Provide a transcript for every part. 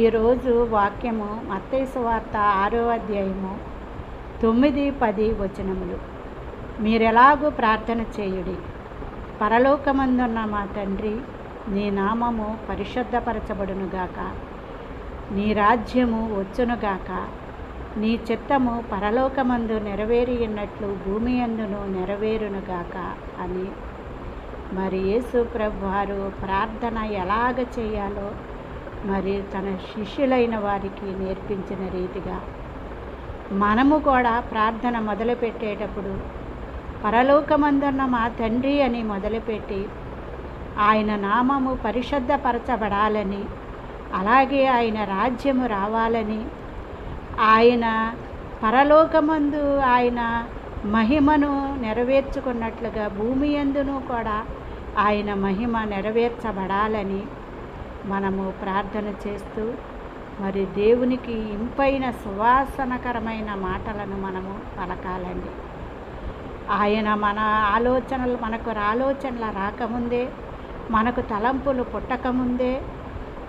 ఈరోజు వాక్యము మత్తయి వార్త ఆరో అధ్యాయము తొమ్మిది పది వచనములు. మీరెలాగూ ప్రార్థన చేయుడి? పరలోకమందున్న మా తండ్రి నీ నామము పరిశుద్ధపరచబడునుగాక నీ రాజ్యము వచ్చునుగాక నీ చిత్తము పరలోకమందు నెరవేరినట్లు భూమి అందును నెరవేరునుగాక అని. మరి యేసు ప్రభు వారు ప్రార్థన ఎలాగ చేయాలో మరి తన శిష్యులైన వారికి నేర్పించిన రీతిగా. మనము కూడా ప్రార్థన మొదలుపెట్టేటప్పుడు పరలోకమందున్న మా తండ్రి అని మొదలుపెట్టి ఆయన నామము పరిశుద్ధపరచబడాలని అలాగే ఆయన రాజ్యము రావాలని ఆయన పరలోకమందు ఆయన మహిమను నెరవేర్చుకున్నట్లుగా భూమి ఎందును కూడా ఆయన మహిమ నెరవేర్చబడాలని మనము ప్రార్థన చేస్తూ మరి దేవునికి ఇంపైన సువాసనకరమైన మాటలను మనము పలకాలండి. ఆయన మన ఆలోచనలు మనకు ఆలోచనలు రాకముందే మనకు తలంపులు పుట్టకముందే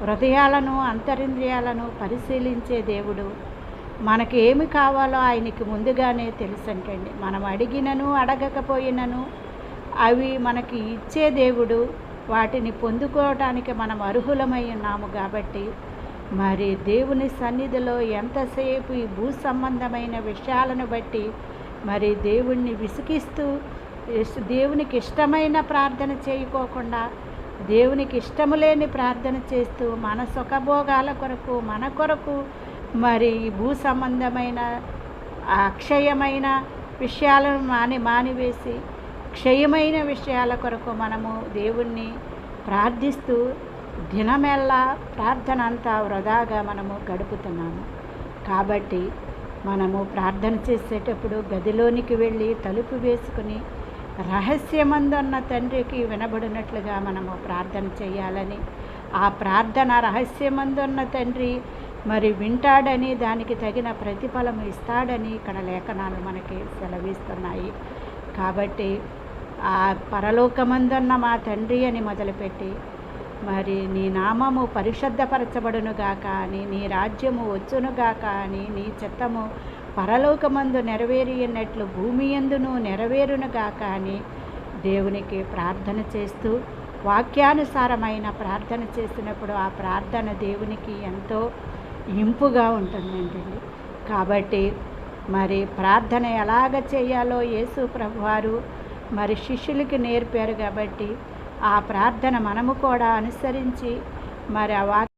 హృదయాలను అంతరింద్రియాలను పరిశీలించే దేవుడు మనకి ఏమి కావాలో ఆయనకి ముందుగానే తెలుసంటండి. మనం అడిగినను అడగకపోయినను అవి మనకి ఇచ్చే దేవుడు వాటిని పొందుకోవటానికి మనం అర్హులమై ఉన్నాము కాబట్టి మరి దేవుని సన్నిధిలో ఎంతసేపు ఈ భూ సంబంధమైన విషయాలను బట్టి మరి దేవుణ్ణి విసిగిస్తూ దేవునికి ఇష్టమైన ప్రార్థన చేయకోకుండా దేవునికి ఇష్టము లేని ప్రార్థన చేస్తూ మన సుఖభోగాల కొరకు మన కొరకు మరి ఈ భూ సంబంధమైన అక్షయమైన విషయాలను మాని మానివేసి క్షయమైన విషయాల కొరకు మనము దేవుణ్ణి ప్రార్థిస్తూ దినమెల్లా ప్రార్థన అంతా వృధాగా మనము గడుపుతున్నాము. కాబట్టి మనము ప్రార్థన చేసేటప్పుడు గదిలోనికి వెళ్ళి తలుపు వేసుకుని రహస్యమందున్న తండ్రికి వినబడినట్లుగా మనము ప్రార్థన చేయాలని ఆ ప్రార్థన రహస్యమందున్న తండ్రి మరి వింటాడని దానికి తగిన ప్రతిఫలం ఇస్తాడని ఇక్కడ లేఖనాలు మనకి సెలవిస్తున్నాయి. కాబట్టి ఆ పరలోకమందున్న మా తండ్రి అని మొదలుపెట్టి మరి నీ నామము పరిశుద్ధపరచబడునుగాక అని నీ రాజ్యము వచ్చునుగాక అని నీ చిత్తము పరలోకమందు నెరవేరినట్లు భూమి ఎందును నెరవేరునుగాక అని దేవునికి ప్రార్థన చేస్తూ వాక్యానుసారమైన ప్రార్థన చేసినప్పుడు ఆ ప్రార్థన దేవునికి ఎంతో ఇంపుగా ఉంటుందండి. కాబట్టి మరి ప్రార్థన ఎలాగ చేయాలో యేసు ప్రభువారు మరి శిష్యులకి నేర్పారు కాబట్టి ఆ ప్రార్థన మనము కూడా అనుసరించి మరి ఆ వాక్య